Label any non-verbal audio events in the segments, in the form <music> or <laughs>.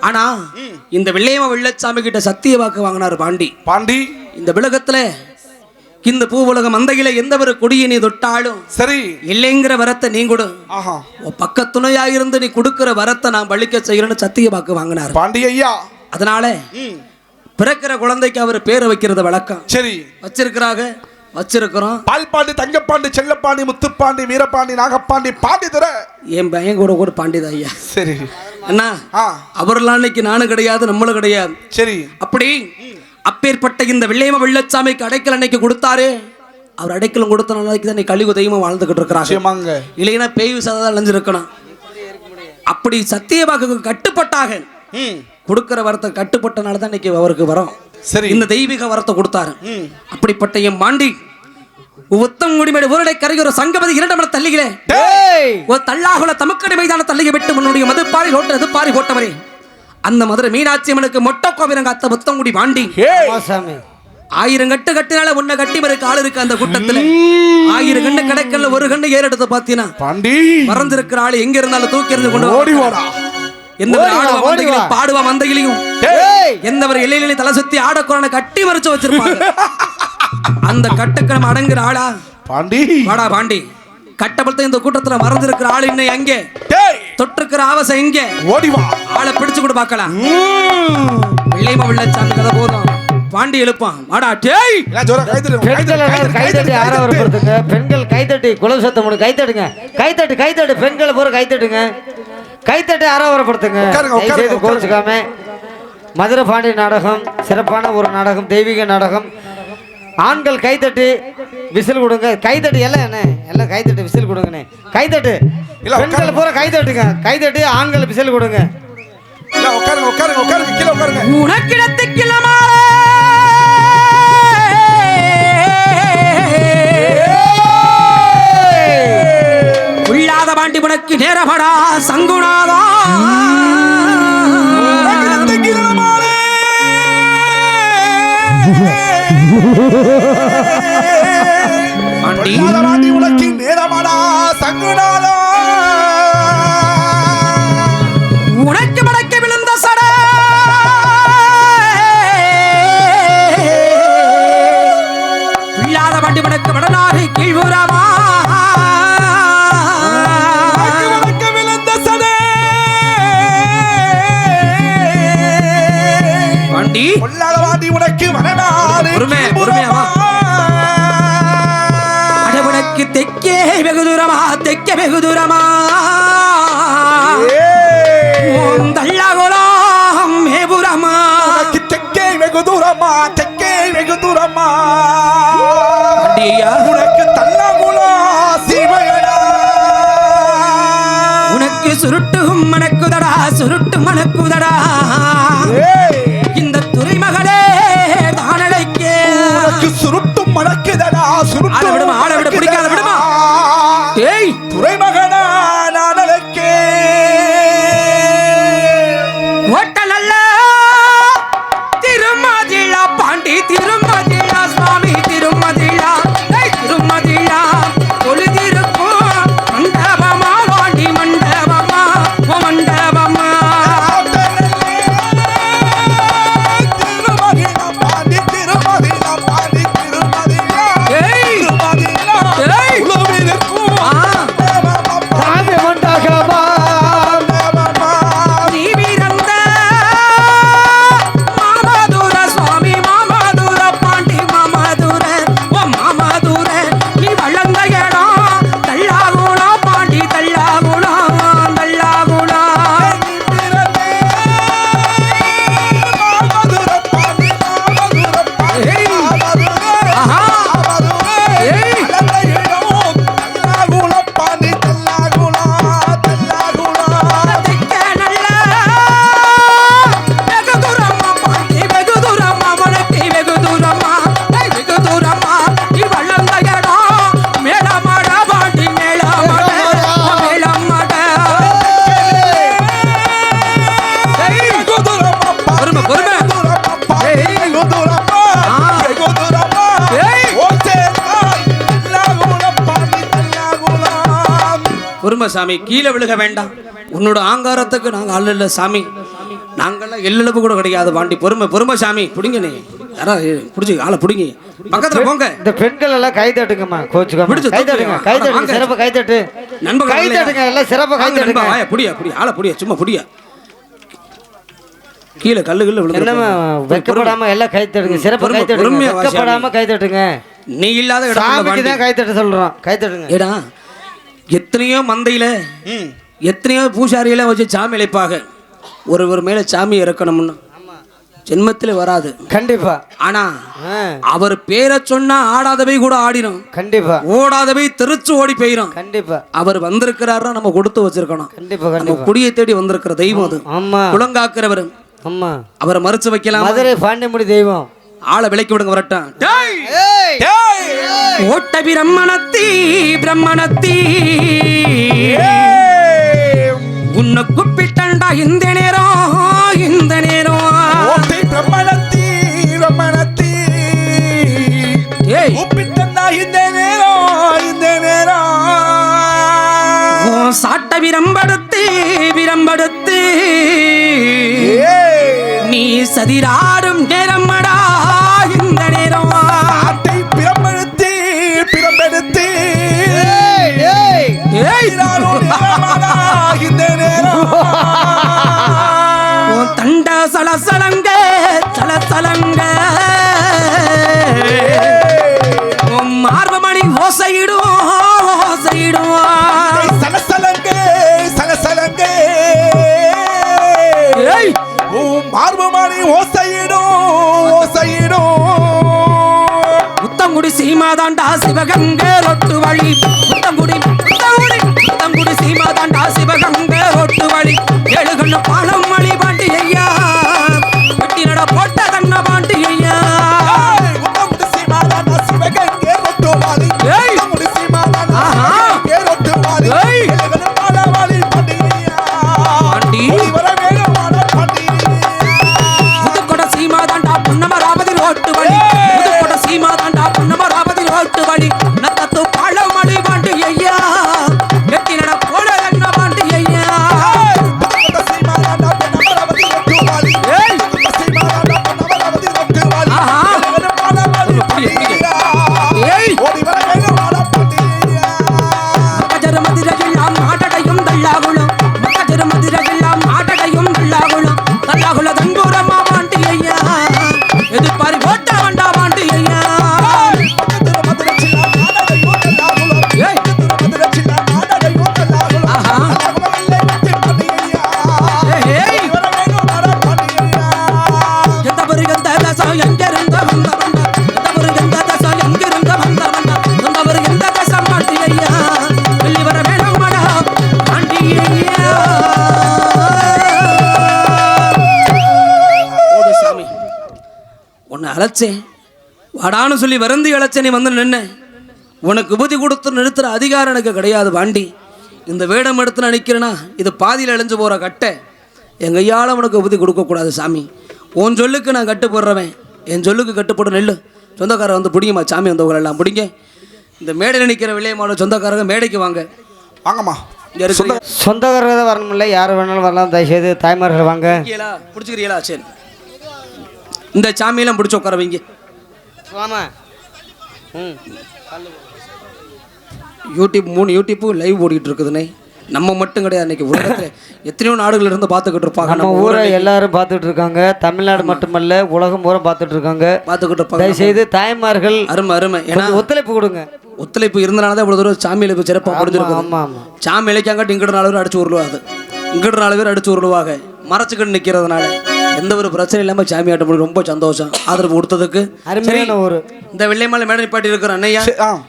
ஆனா இந்த வெள்ளையம வெள்ளச்சாமி கிட்ட சத்திய வாக்கு வாங்கினார் பாண்டி. பாண்டி? இந்த விலகத்துல இந்த பூ உலக மந்தையில எந்த ஒரு கொடியை நீ தொட்டாலும் சரி. இல்லைங்கிற வரத்தை நீ கொடு. பக்க துணையா இருந்து நீ கொடுக்கிற வரத்தை நான் பழிக்க செய்யறேன்னு சத்திய வாக்கு வாங்கினார். பாண்டி ஐயா. அதனால பிறக்கிற குழந்தைக்கு அவர் பேரை வைக்கிறது வழக்கம். சரி. வச்சிருக்கிறாங்க வச்சிருக்கிறோம். பால்பாண்டி தங்கப்பாண்டி செல்லப்பாண்டி முத்துப்பாண்டி வீரப்பாண்டி நாகப்பாண்டி பாண்டி துறை என் பையன் கூட கூட பாண்டிதா ஐயா. சரி. அண்ணா ஆ. அவரெல்லாம் இன்னைக்கு நானும் கிடையாது நம்மளும் கிடையாது. சரி. அப்படி அப்பேற்பட்ட இந்த வெள்ளையம வெள்ளச்சாமிக்கு அடைக்கல் அன்னைக்கு கொடுத்தாரு. அவர் அடைக்கலம் கொடுத்த நாளைக்கு தான் கழிவு தெய்வம் வாழ்ந்துகிட்டு இருக்கிறாங்க. இல்லைன்னா பேய் விசாதான் அழிஞ்சிருக்கணும். அப்படி சத்தியவாக்கு கட்டுப்பட்டாக கொடுக்கிற வரத்தை கட்டுப்பட்டனால தான் இன்னைக்கு அவருக்கு வரோம். சரி. இந்த தெய்வீக வரத்தை கொடுத்தாரு. அப்படிப்பட்ட என் மாண்டி உத்தம் குடிமேடு ஊரடை கரைகிற சங்கமதி இரண்டமன தள்ளிகளே. ஒரு தள்ளாகுல தமக்கடி மைதான தள்ளிய விட்டு முன்னுடைய மதுப்பாரி ஓட்ட எதுப்பாரி ஓட்டவரே அந்த மதுரை மீனாட்சி அம்மனுக்கு மொட்டை கோவிலங்காத்த புத்தங்குடி பாண்டி. ஏய் சாமி. ஆயிரம் கட்டு கட்டினால உன்னை கட்டி மறுக்க ஆள் இருக்கு அந்த கூட்டத்துல. ஆயிரம் கண்ணு கிடைக்கல ஒரு கண்ணு ஏறெடுத்து பாத்தீங்கன்னா பாண்டி! மறந்திருக்கிற ஆளு எங்க இருந்தாலும் தூக்கி எறிந்து கொண்டு. ஓடி வாடா. பாடுவா மந்தையிலையும் டேய்! எந்த ஒரு இலையிலையும் தலை சுத்தி ஆடக்குறான கட்டி மறைச்சு வச்சிருப்பாங்க. <laughs> அந்த கட்டுக்கு நம்ம அடங்குற ஆளா? பாண்டி. வாடா பாண்டி. கட்டப்பட்ட இந்த கூட்டத்துல மறந்திருக்கிற ஆள் இன்னும் எங்கே? டேய். தொட்டிருக்கிற ஆவசம் எங்கே? ஓடி வா. ஆளை பிடிச்சு கூட பார்க்கலாம். ம். வெள்ளையமா வெள்ளச்சாமி கதை போதும். பாண்டி எழுப்பான். வாடா டேய். எல்லாம் ஜோரா கை தட்டு, கை பெண்கள் தட்டு, கை எல்லாரும் தட்டு, கை கைத்தட்டி தட்டு, கை தட்டு. ஆரவாரப்படுத்துங்க பெண்கள் கைத்தட்டி குலவு சத்தம் போடு கைத்தட்டுங்க கைத்தட்டு கைத்தட்டு பெண்களை பூரா கைத்தட்டுங்க கைத்தட்டி உட்காருங்க. கோச்சுக்காம மதுரை பாண்டி நாடகம் சிறப்பான ஒரு நாடகம் தெய்வீக நாடகம். ஆண்கள் கைத்தட்டி விசில் கொடுங்க. கைத்தட்டி எல்லாம் என்ன? எல்லாம் கைத்தட்டி விசில் கொடுங்கண்ணே. கைத்தட்டு இல்ல, பெண்கள். பூரா கைத்தட்டுங்க கைத்தட்டி ஆண்கள் விசில் கொடுங்க. எல்லாம் உட்காருங்க உட்காருங்க உட்காருங்க கீழே உட்காருங்க. உனக்கிடத்து கிளமாற. உள்ளாத பாண்டி உனக்கு நேரபடா சங்குணாதா பாண்டி உனக்கு நேரமாடா சங்குனாலா உனக்கு மடக்கி விழுந்த சட. கீழ்வுறமா உனக்கு விழுந்த சடை. பாண்டி பொல்லாத பாண்டி உனக்கு மனநாடு தெக்கே வெகு தூரமா தெக்க வெகு தூரமா. சாமி கீழே விழுக வேண்டாம். உன்னோட ஆங்காரத்துக்கு நாங்கள் ஆள் இல்லை சாமி. நாங்கெல்லாம் எள்ளளவு கூட கிடையாது பாண்டி. பொறுமை பொறுமை சாமி. பிடிங்க நீ யாரா பிடிச்சி ஆளை பிடிங்க. பக்கத்துல போங்க. இந்த பெண்கள் எல்லாம் கை தட்டுங்கம்மா கோச்சுக்காம. பிடிச்சு கை தட்டுங்க கை. தட்டுங்க சிறப்பு கை தட்டு. நண்பர்கள் கை? தட்டுங்க எல்லாம் சிறப்பு கை தட்டுங்க. வாயா, புடியா புடியா ஆளை புடியா சும்மா புடியா. கீழே கல்லு கல்லு விழுந்து வெக்கப்படாம எல்லாம் கை தட்டுங்க சிறப்பு கை தட்டுங்க. வெக்கப்படாம கை தட்டுங்க. நீ இல்லாத சாமிக்கு. தான் கை தட்ட சொல்றோம். கை தட்டுங்க. ஏடா எத்தனையோ மந்தையில ம். எத்தனையோ பூசாரியெல்லாம் வச்சு சாமி இழைப்பாக ஒருவர் மேல சாமி இறக்கணும்னு. ஜென்மத்தில் வராது. கண்டிப்பா. ஆனா அவர் பேரை சொன்னா ஆடாதவை கூட ஆடிடும் கண்டிப்பா. ஓடாதவை தெரிச்சு ஓடி போயிடும் கண்டிப்பா. அவர் வந்திருக்கிறாருன்னா நம்ம கொடுத்து வச்சிருக்கணும். கண்டிப்பா நம்ம குடியை தேடி வந்திருக்கிற தெய்வம் அது. ஆமா. குளங்காக்கிறவர் ஆமா. அவரை மறைச்சு வைக்கலாம்? மதுரை பாண்டியமுடி தெய்வம். ஆளை விலைக்கு விடுங்க வரட்டும்! ஓட்ட பிரம்மணத்தி பிரம்மணத்தி! உன்னை கூப்பிட்டண்டா இந்த நேரம் இந்த நேரம். ஓட்டை பிரம்மணத்தி பிரம்மணத்தி. ஏய்! கூப்பிட்டா இந்த நேரம் இந்த நேரம். சாட்ட விரம்படுத்து விரம்படுத்து! நீ சதிராடும் நேரமடா உன் மார்பமணி ஓசையிடும் ஓசையிடும். சலசலங்க சலசலங்க. மார்பமணி ஓசையிடும் ஓசையிடும். முத்தங்குடி சீமாதாண்டா சிவகங்கை ரொட்டு வழி. முத்தங்குடி முத்தங்குடி முத்தங்குடி சீமாதாண்டா சிவகங்கை ரொட்டு வழி. ஏழு கண்ணு பாலம் அழைச்சேன் வாடான்னு சொல்லி வருந்தி அழைச்சேன் நீ வந்து நின்ன. உனக்கு உபதி கொடுத்து நிறுத்துற அதிகாரம் எனக்கு கிடையாது பாண்டி. இந்த வேடம் எடுத்து நான் நிற்கிறேன்னா இது பாதியில் அழிஞ்சு போகிற கட்டை. எங்கள் ஐயால் உனக்கு உபதி கொடுக்கக்கூடாது சாமி. உன் சொல்லுக்கு நான் கட்டுப்படுறவன். என் சொல்லுக்கு கட்டுப்படும் நெல்லு. சொந்தக்காரர் வந்து பிடிங்கம்மா சாமி வந்தவங்க எல்லாம் பிடிங்க. இந்த மேடையில் நிற்கிற விளையமாவோட சொந்தக்காரங்க மேடைக்கு வாங்க. வாங்கம்மா. சொந்தக்காரங்க தான் வரணும்ல யார் வேணாலும் வரலாம் தயவுசெய்து தாய்மார்கள் வாங்க. பிடிச்சிக்கிறீங்களா சரி. இந்த சாமியெல்லாம் பிடிச்சி உட்கார வைங்க. ஆமா ம். யூடியூப் மூணு யூடியூப்பு லைவ் ஓடிட்டு இருக்குதுண்ணே நம்ம மட்டும் கிடையாது இன்னைக்கு உலகத்தில் எத்தனையோ நாடுகள் இருந்து பார்த்துக்கிட்டு இருப்பாங்க. நம்ம ஊரை எல்லாரும் பார்த்துட்டு இருக்காங்க. தமிழ்நாடு மட்டுமல்ல உலகம் பூரா பார்த்துட்டு இருக்காங்க. பார்த்துக்கிட்டு இருப்பாங்க. தயவுசெய்து தாய்மார்கள் அருமை அருமை. ஏன்னா ஒத்துழைப்பு கொடுங்க. ஒத்துழைப்பு இருந்தனால தான் இவ்வளோ தூரம் சாமி இழைப்பு சிறப்பாக முடிஞ்சிருக்குது. ஆமா ஆமா. சாமி இழைக்காங்காட்டி இங்கிட்ட நாலு பேர் அடிச்சு உருளுவாங்க. இங்கிட்ட நாலு பேர் அடிச்சு உருளுவாங்க. மறைச்சிக்கிட்டு நிற்கிறதுனால எந்த ஒரு பிரச்சனை இல்லாமல் சாமி ஆட்ட முடியும் ரொம்ப சந்தோஷம். ஆதரவு கொடுத்ததுக்கு. அருமையான ஊர் இந்த வெள்ளைமலை மேடை நிப்பாட்டி இருக்கிற அண்ணையா.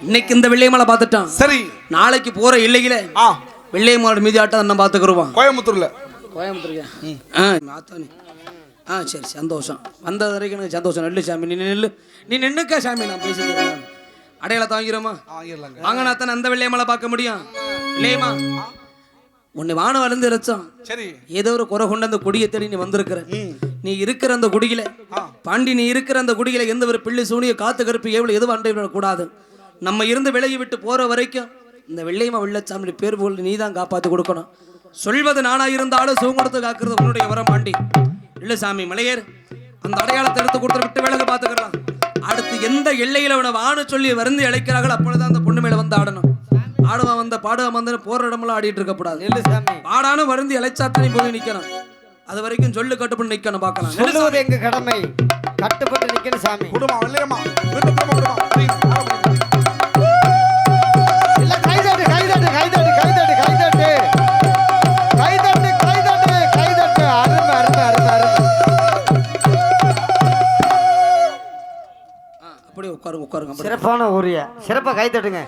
இன்னைக்கு இந்த வெள்ளைமலை பார்த்துட்டான். சரி. நாளைக்கு போற இல்லையில ஆ. வெள்ளையம்மாவோட மீதி ஆட்டம் நம்ம பார்த்துக்குருவான். கோயம்புத்தூர்ல. கோயம்புத்தூர்யா ஆ சரி சந்தோஷம். வந்தது வரைக்கும் எனக்கு சந்தோஷம். நெல்லு சாமி நீ நில்லு. நீ நின்னுக்க சாமி நான் பேசிக்கிறேன். நான். அடையாளத்தை வாங்கிறோமா ஆகிடலாங்க வாங்கினா தானே அந்த வெள்ளையமலை பார்க்க முடியும். இல்லையம்மா? உன்னை வானம் வளர்ந்து இறைச்சோம் சரி. ஏதோ ஒரு குறை கொண்டு அந்த கொடியை தேடி நீ வந்திருக்கிற. நீ இருக்கிற அந்த குடியில பாண்டி நீ இருக்கிற அந்த குடியில எந்த ஒரு பிள்ளை சூனிய காத்து கருப்பு எவ்வளவு எதுவும் அண்டை கூடாது நம்ம இருந்து விலகி விட்டு போற வரைக்கும் இந்த வெள்ளையம்மா வெள்ளச்சாமி பேர் போல் நீ தான் காப்பாற்றி கொடுக்கணும். சொல்வது நானா இருந்தாலும் சுகம் கொடுத்து காக்குறது உன்னுடைய வரம் பாண்டி. இல்ல சாமி மலையேர் அந்த அடையாளத்தை எடுத்து கொடுத்து விட்டு வேலைக்கு பார்த்துக்கலாம். அடுத்து எந்த எல்லையில அவனை வான்னு சொல்லி வருந்து இழைக்கிறார்கள் அப்பொழுது அந்த பொண்ணு மேல வந்து ஆடணும். பாட பாடாமந்தன போற இடமெல்லாம் ஆடிட்டு இருக்கக்கூடாது இல்லை சாமி. பாடான வருந்தி இலைச்சாத்தனை போய் நிற்கணும் அது வரைக்கும் சொல்லு கட்டுப்பட்டு நிற்கணும் பார்க்கலாம். சொல்லுவது எங்க கடமை? கட்டுப்பட்டு நிற்கணும் சாமி. குடும்பம் இல்லையம்மா விருப்பமா உட்காருங்க சிறப்பான ஊரிய. சிறப்பாக கை தட்டுங்க